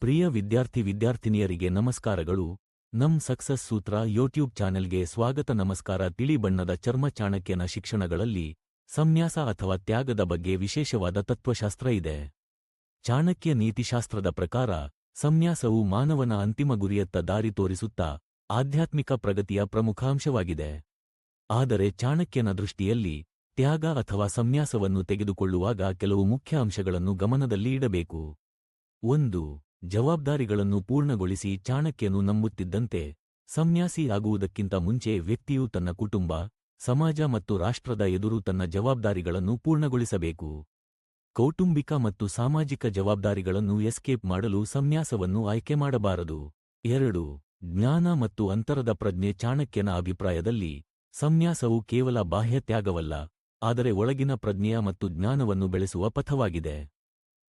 ಪ್ರಿಯ ವಿದ್ಯಾರ್ಥಿ ವಿದ್ಯಾರ್ಥಿನಿಯರಿಗೆ ನಮಸ್ಕಾರಗಳು. ನಮ್ ಸಕ್ಸಸ್ ಸೂತ್ರ ಯೂಟ್ಯೂಬ್ ಚಾನೆಲ್ಗೆ ಸ್ವಾಗತ ನಮಸ್ಕಾರ. ತಿಳಿ ಬಣ್ಣದ ಚರ್ಮ ಚಾಣಕ್ಯನ ಶಿಕ್ಷಣಗಳಲ್ಲಿ ಸಂನ್ಯಾಸ ಅಥವಾ ತ್ಯಾಗದ ಬಗ್ಗೆ ವಿಶೇಷವಾದ ತತ್ವಶಾಸ್ತ್ರ ಇದೆ. ಚಾಣಕ್ಯ ನೀತಿಶಾಸ್ತ್ರದ ಪ್ರಕಾರ ಸಂನ್ಯಾಸವು ಮಾನವನ ಅಂತಿಮ ಗುರಿಯತ್ತ ದಾರಿ ತೋರಿಸುತ್ತಾ ಆಧ್ಯಾತ್ಮಿಕ ಪ್ರಗತಿಯ ಪ್ರಮುಖ ಅಂಶವಾಗಿದೆ ಆದರೆ ಚಾಣಕ್ಯನ ದೃಷ್ಟಿಯಲ್ಲಿ ತ್ಯಾಗ ಅಥವಾ ಸಂನ್ಯಾಸವನ್ನು ತೆಗೆದುಕೊಳ್ಳುವಾಗ ಕೆಲವು ಮುಖ್ಯ ಅಂಶಗಳನ್ನು ಗಮನದಲ್ಲಿ ಇಡಬೇಕು. ಒಂದು ಜವಾಬ್ದಾರಿಗಳನ್ನು ಪೂರ್ಣಗೊಳಿಸಿ ಚಾಣಕ್ಯನು ನಂಬುತ್ತಿದ್ದಂತೆ ಸಂನ್ಯಾಸಿಯಾಗುವುದಕ್ಕಿಂತ ಮುಂಚೆ ವ್ಯಕ್ತಿಯು ತನ್ನ ಕುಟುಂಬ, ಸಮಾಜ ಮತ್ತು ರಾಷ್ಟ್ರದ ಎದುರು ತನ್ನ ಜವಾಬ್ದಾರಿಗಳನ್ನು ಪೂರ್ಣಗೊಳಿಸಬೇಕು. ಕೌಟುಂಬಿಕ ಮತ್ತು ಸಾಮಾಜಿಕ ಜವಾಬ್ದಾರಿಗಳನ್ನು ಎಸ್ಕೇಪ್ ಮಾಡಲು ಸಂನ್ಯಾಸವನ್ನು ಆಯ್ಕೆ ಮಾಡಬಾರದು. ಎರಡು, ಜ್ಞಾನ ಮತ್ತು ಅಂತರದ ಪ್ರಜ್ಞೆ ಚಾಣಕ್ಯನ ಅಭಿಪ್ರಾಯದಲ್ಲಿ ಸಂನ್ಯಾಸವು ಕೇವಲ ಬಾಹ್ಯ ತ್ಯಾಗವಲ್ಲ ಆದರೆ ಒಳಗಿನ ಪ್ರಜ್ಞೆಯ ಮತ್ತು ಜ್ಞಾನವನ್ನು ಬೆಳೆಸುವ ಪಥವಾಗಿದೆ.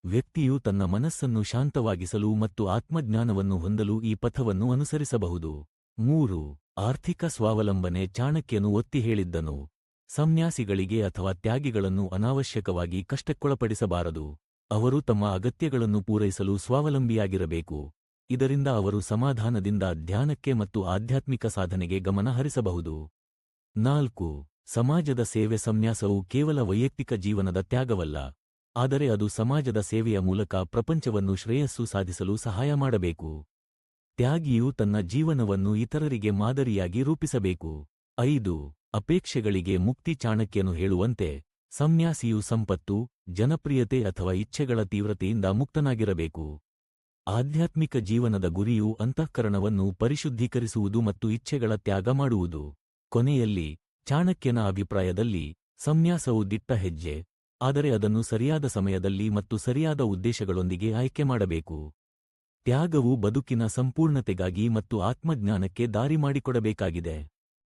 ವ್ಯಕ್ತಿಯು ತನ್ನ ಮನಸ್ಸನ್ನು ಶಾಂತವಾಗಿಸಲು ಮತ್ತು ಆತ್ಮಜ್ಞಾನವನ್ನು ಹೊಂದಲು ಈ ಪಥವನ್ನು ಅನುಸರಿಸಬಹುದು. ಮೂರು, ಆರ್ಥಿಕ ಸ್ವಾವಲಂಬನೆ ಚಾಣಕ್ಯನು ಒತ್ತಿ ಹೇಳಿದ್ದನು. ಸಂನ್ಯಾಸಿಗಳಿಗೆ ಅಥವಾ ತ್ಯಾಗಿಗಳನ್ನು ಅನಾವಶ್ಯಕವಾಗಿ ಕಷ್ಟಕ್ಕೊಳಪಡಿಸಬಾರದು. ಅವರು ತಮ್ಮ ಅಗತ್ಯಗಳನ್ನು ಪೂರೈಸಲು ಸ್ವಾವಲಂಬಿಯಾಗಿರಬೇಕು. ಇದರಿಂದ ಅವರು ಸಮಾಧಾನದಿಂದ ಧ್ಯಾನಕ್ಕೆ ಮತ್ತು ಆಧ್ಯಾತ್ಮಿಕ ಸಾಧನೆಗೆ ಗಮನ ಹರಿಸಬಹುದು. ನಾಲ್ಕು, ಸಮಾಜದ ಸೇವೆ ಸಂನ್ಯಾಸವು ಕೇವಲ ವೈಯಕ್ತಿಕ ಜೀವನದ ತ್ಯಾಗವಲ್ಲ. ಆದರೆ ಅದು ಸಮಾಜದ ಸೇವೆಯ ಮೂಲಕ ಪ್ರಪಂಚವನ್ನು ಶ್ರೇಯಸ್ಸು ಸಾಧಿಸಲು ಸಹಾಯ ಮಾಡಬೇಕು. ತ್ಯಾಗಿಯು ತನ್ನ ಜೀವನವನ್ನು ಇತರರಿಗೆ ಮಾದರಿಯಾಗಿ ರೂಪಿಸಬೇಕು. ಐದು, ಅಪೇಕ್ಷೆಗಳಿಗೆ ಮುಕ್ತಿ ಚಾಣಕ್ಯನು ಹೇಳುವಂತೆ, ಸಂನ್ಯಾಸಿಯು ಸಂಪತ್ತು, ಜನಪ್ರಿಯತೆ ಅಥವಾ ಇಚ್ಛೆಗಳ ತೀವ್ರತೆಯಿಂದ ಮುಕ್ತನಾಗಿರಬೇಕು. ಆಧ್ಯಾತ್ಮಿಕ ಜೀವನದ ಗುರಿಯು ಅಂತಃಕರಣವನ್ನು ಪರಿಶುದ್ಧೀಕರಿಸುವುದು ಮತ್ತು ಇಚ್ಛೆಗಳ ತ್ಯಾಗ ಮಾಡುವುದು. ಕೊನೆಯಲ್ಲಿ, ಚಾಣಕ್ಯನ ಅಭಿಪ್ರಾಯದಲ್ಲಿ, ಸಂನ್ಯಾಸವು ದಿಟ್ಟ ಹೆಜ್ಜೆ ಆದರೆ ಅದನ್ನು ಸರಿಯಾದ ಸಮಯದಲ್ಲಿ ಮತ್ತು ಸರಿಯಾದ ಉದ್ದೇಶಗಳೊಂದಿಗೆ ಆಯ್ಕೆ ಮಾಡಬೇಕು. ತ್ಯಾಗವು ಬದುಕಿನ ಸಂಪೂರ್ಣತೆಗಾಗಿ ಮತ್ತು ಆತ್ಮಜ್ಞಾನಕ್ಕೆ ದಾರಿ ಮಾಡಿಕೊಡಬೇಕಾಗಿದೆ.